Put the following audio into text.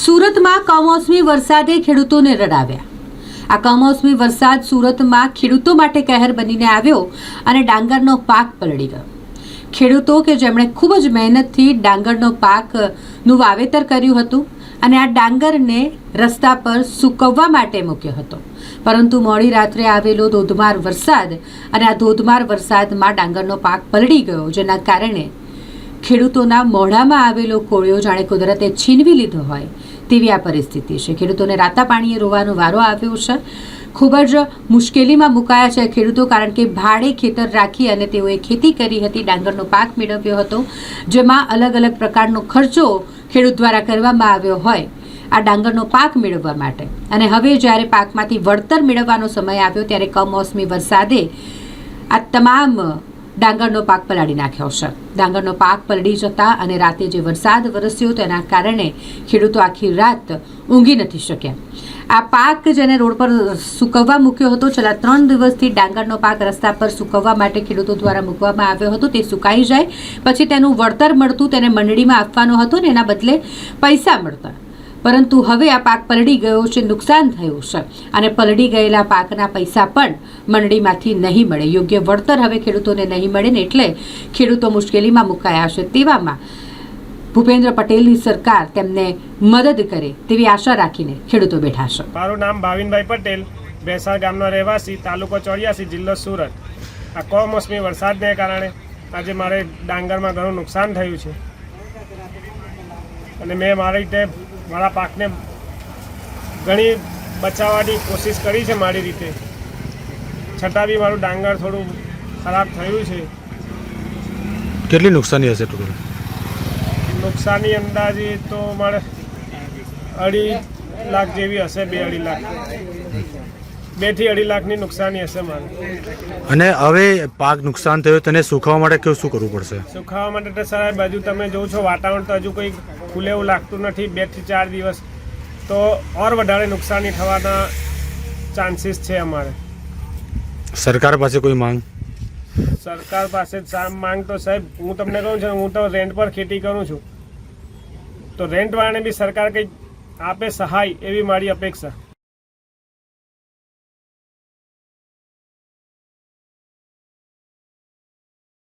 સુરતમાં કમોસમી વરસાદે ખેડૂતોને રડાવ્યા. આ કમોસમી વરસાદ સુરતમાં ખેડૂતો માટે કહેર બનીને આવ્યો અને ડાંગરનો પાક પલળી ગયો. ખેડૂતો કે જેમણે ખૂબ જ મહેનતથી ડાંગરનો પાકનું વાવેતર કર્યું હતું અને આ ડાંગરને રસ્તા પર સૂકવવા માટે મૂક્યો હતો. પરંતુ મોડી રાત્રે આવેલો ધોધમાર વરસાદ અને આ ધોધમાર વરસાદમાં ડાંગરનો પાક પલળી ગયો, જેના કારણે ખેડૂતોના મોઢામાં આવેલો કોળિયો જાણે કુદરતે છીનવી લીધો હોય તેવી આ પરિસ્થિતિ છે. ખેડૂતોને રાતા પાણીએ રોવાનો વારો આવ્યો છે. ખૂબ જ મુશ્કેલીમાં મુકાયા છે ખેડૂતો કારણ કે ભાડે ખેતર રાખી અને તેઓએ ખેતી કરી હતી. ડાંગરનો પાક મેળવ્યો હતો, જેમાં અલગ અલગ પ્રકારનો ખર્ચો ખેડૂત દ્વારા કરવામાં આવ્યો હોય આ ડાંગરનો પાક મેળવવા માટે. અને હવે જ્યારે પાકમાંથી વળતર મેળવવાનો સમય આવ્યો, ત્યારે કમોસમી વરસાદે આ તમામ ડાંગરનો પાક પલાળી નાખ્યો છે. ડાંગરનો પાક પલળી જતા અને રાતે જે વરસાદ વરસ્યો તેના કારણે ખેડૂતો આખી રાત ઊંઘી નથી શક્યા. આ પાક જેને રોડ પર સૂકવવા મૂક્યો હતો, છેલ્લા ત્રણ દિવસથી ડાંગરનો પાક રસ્તા પર સૂકવવા માટે ખેડૂતો દ્વારા મૂકવામાં આવ્યો હતો, તે સુકાઈ જાય, પછી તેનું વળતર મળતું તેને મંડળીમાં આપવાનો હતો ને એના બદલે પૈસા મળતા. પરંતુ હવે આ પાક પલળી ગયો છે, નુકસાન થયું છે. અને પલળી ગયેલા પાકના પૈસા પણ મંડળીમાંથી નહીં મળે. યોગ્ય વળતર હવે ખેડૂતોને નહીં મળે ને એટલે ખેડૂતો મુશ્કેલીમાં મુકાયા છે. તેવામાં ભૂપેન્દ્ર પટેલની સરકાર તેમને મદદ કરે તેવી આશા રાખીને ખેડૂતો બેઠા છે. મારું નામ ભાવિનભાઈ પટેલ ભેસાણ ગામનો રહેવાસી, તાલુકો ચોર્યાસી, જિલ્લો સુરત. આ કમોસમી વરસાદને કારણે આજે મારે ડાંગરમાં ઘણું નુકસાન થયું છે. અને મેં મારી રીતે મારા પાકને ઘણી બચાવવાની કોશિશ કરી છે મારી રીતે. છતાં બી મારું ડાંગર થોડું ખરાબ થયું છે. કેટલી નુકસાની હશે ટોટલ? નુકસાની અંદાજે તો મારે અઢી લાખ જેવી હશે બે અઢી લાખ. બેથી અઢી લાખની નુકસાની હશે મારે. અને હવે પાક નુકસાન થયો તેને સુખાવા માટે કેવું શું કરવું પડશે? સુખાવા માટે તો સાહેબ બાજુ તમે જોવો છો વાતાવરણ તો હજુ કોઈ ખુલે એવું લાગતું નથી બેથી ચાર દિવસ. તો ઓર વધારે નુકસાની થવાના ચાન્સીસ છે અમારે. સરકાર પાસે કોઈ માંગ? સરકાર પાસે માંગ તો સાહેબ હું તમને કહું છું હું તો રેન્ટ પર ખેતી કરું છું. તો રેન્ટ વાળાને બી સરકાર કંઈક આપે સહાય એવી મારી અપેક્ષા.